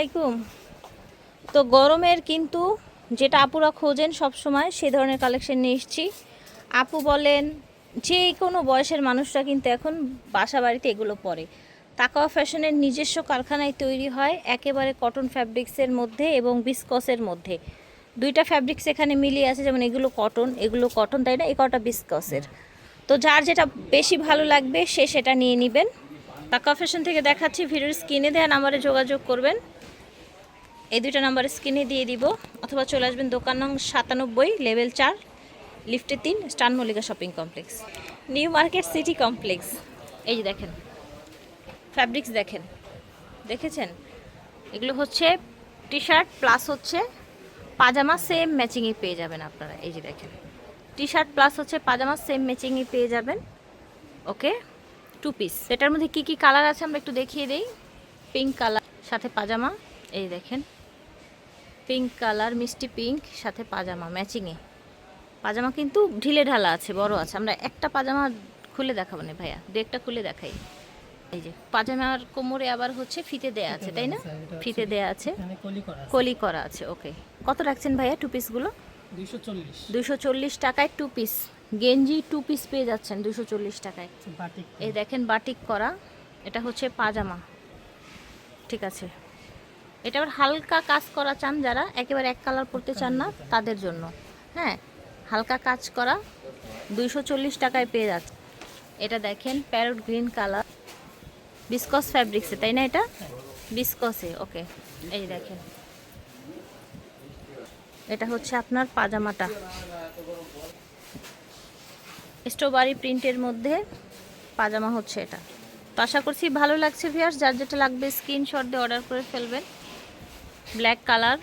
আলাইকুম। তো গরমের কিন্তু যেটা আপুরা খোঁজেন সব সময় সেই ধরনের কালেকশন নিয়ে এসেছি। আপু বলেন, যে কোনো বয়সের মানুষরা কিন্তু এখন বাসা বাড়িতে এগুলো পরে। তাকাওয়া ফ্যাশনের নিজস্ব কারখানায় তৈরি হয়, একেবারে কটন ফ্যাব্রিক্সের মধ্যে এবং বিসকসের মধ্যে। দুইটা ফ্যাব্রিক্স এখানে মিলিয়ে আছে, যেমন এগুলো কটন এগুলো কটন তাই না? এই কটা বিসকসের তো যার যেটা বেশি ভালো লাগবে, সে সেটা নিয়ে নেবেন। তাকা ফ্যাশন থেকে দেখাচ্ছি ভিডিওর স্ক্রিনে দেওয়া নাম্বারে যোগাযোগ করবেন। এই দুইটা নাম্বার স্ক্রিনে দিয়ে দিব, অথবা চলে আসবেন দোকান নং সাতানব্বই লেভেল চার লিফটে তিন, স্টান Mallika shopping complex New Market city complex এই যে দেখেন ফ্যাব্রিক্স দেখেন। দেখেছেন? এগুলো হচ্ছে টি শার্ট প্লাস হচ্ছে পাজামা সেম ম্যাচিংয়ে পেয়ে যাবেন আপনারা। এই যে দেখেন টি শার্ট প্লাস হচ্ছে পাজামা সেম ম্যাচিংয়ে পেয়ে যাবেন। ওকে টু পিস এটার মধ্যে কি কি কালার আছে আমরা একটু দেখিয়ে দিই। পিঙ্ক কালার সাথে পাজামা। এই দেখেন। পিঙ্ক কালার মিষ্টি পিঙ্ক সাথে পাজামা ম্যাচিংয়ে পাজামা কিন্তু ঢিলে ঢালা আছে বড় আছে। আমরা একটা পাজামা খুলে দেখাবো না ভাইয়া। দু একটা খুলে দেখাই। এই যে পাজামার কোমরে আবার হচ্ছে ফিতে দেয়া আছে তাই না? ফিতে দেয়া আছে। কলি করা আছে। ওকে কত রাখছেন ভাইয়া টু পিসগুলো দুইশো চল্লিশ। টাকায় টু পিস গেঞ্জি টু পিস পেয়ে যাচ্ছেন দুশো চল্লিশ টাকায়। বাটিক এই দেখেন বাটিক করা এটা হচ্ছে পাজামা। ঠিক আছে। এটা আবার হালকা কাজ করা চান যারা একেবারে এক কালার পরতে চান না তাদের জন্য। হ্যাঁ হালকা কাজ করা দুইশো চল্লিশ টাকায় পেয়ে যাচ্ছে এটা দেখেন প্যারট গ্রিন কালার। বিসকস ফ্যাব্রিক্সে তাই না এটা? বিসকসে ওকে। এই দেখেন। এটা হচ্ছে আপনার পাজামাটা। স্ট্রবেরি প্রিন্টের মধ্যে পাজামা হচ্ছে এটা। তো আশা করছি ভালো লাগছে ভিয়ার্স যার যেটা লাগবে স্ক্রিনশট দিয়ে অর্ডার করে ফেলবেন। ব্ল্যাক কালার,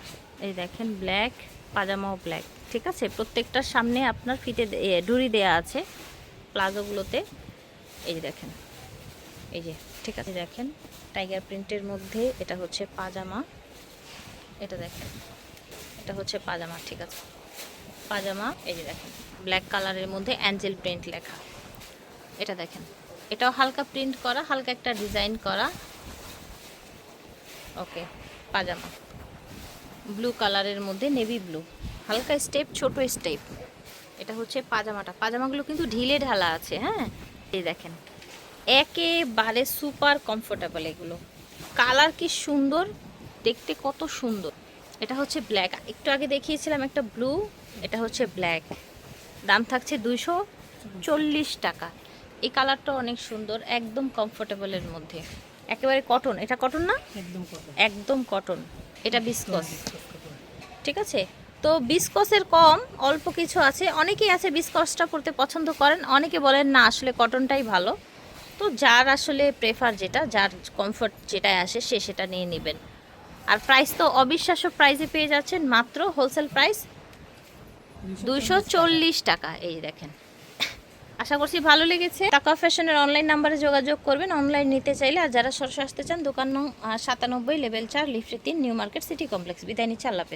এই দেখেন ব্ল্যাক, পাজামাও ব্ল্যাক, ঠিক আছে? প্রত্যেকটার সামনে আপনার ফিতে ডুরি দেয়া আছে প্লাজোগুলোতে। এই যে দেখেন, এই যে, ঠিক আছে? দেখেন, টাইগার প্রিন্টের মধ্যে এটা হচ্ছে পাজামা। এটা দেখেন, এটা হচ্ছে পাজামা, ঠিক আছে? পাজামা, এই যে দেখেন ব্ল্যাক কালারের মধ্যে অ্যাঞ্জেল প্রিন্ট লেখা। এটা দেখেন, এটাও হালকা প্রিন্ট করা, হালকা একটা ডিজাইন করা। ওকে পাজামা। ব্লু কালারের মধ্যে নেভি ব্লু হালকা স্টেপ ছোট স্টেপ এটা হচ্ছে পাজামাটা। পাজামাগুলো কিন্তু ঢিলে ঢালা আছে হ্যাঁ? এই দেখেন, একেবারে সুপার কমফোর্টেবল এগুলো। কালার কি সুন্দর, দেখতে কত সুন্দর। এটা হচ্ছে ব্ল্যাক একটু আগে দেখিয়েছিলাম একটা ব্লু এটা হচ্ছে ব্ল্যাক দাম থাকছে দুইশো চল্লিশ টাকা। এই কালারটা অনেক সুন্দর একদম কমফোর্টেবলের মধ্যে। একেবারে কটন এটা কটন না? একদম কটন একদম কটন এটা বিসকস ঠিক আছে? তো বিসকসের কম অল্প কিছু আছে। অনেকেই আছে বিসকসটা পড়তে পছন্দ করেন অনেকে বলেন না আসলে কটনটাই ভালো। তো যার আসলে প্রেফার যেটা যার কমফোর্ট যেটায় আসে সে সেটা নিয়ে নেবেন। আর প্রাইস তো অবিশ্বাস্য প্রাইসে পেয়ে যাচ্ছেন মাত্র হোলসেল প্রাইস দুইশো চল্লিশ টাকা। এই দেখেন। আশা করছি ভালো লেগেছে। টাকা ফ্যাশনের অনলাইন নাম্বারে যোগাযোগ করবেন। অনলাইন নিতে চাইলে আর যারা সরাসরি আসতে চান, দোকান নং সাতানব্বই লেভেল চার লিফটে তিন, নিউ মার্কেট, সিটি কমপ্লেক্স। বিদায় নিচ্ছে। আল্লাহ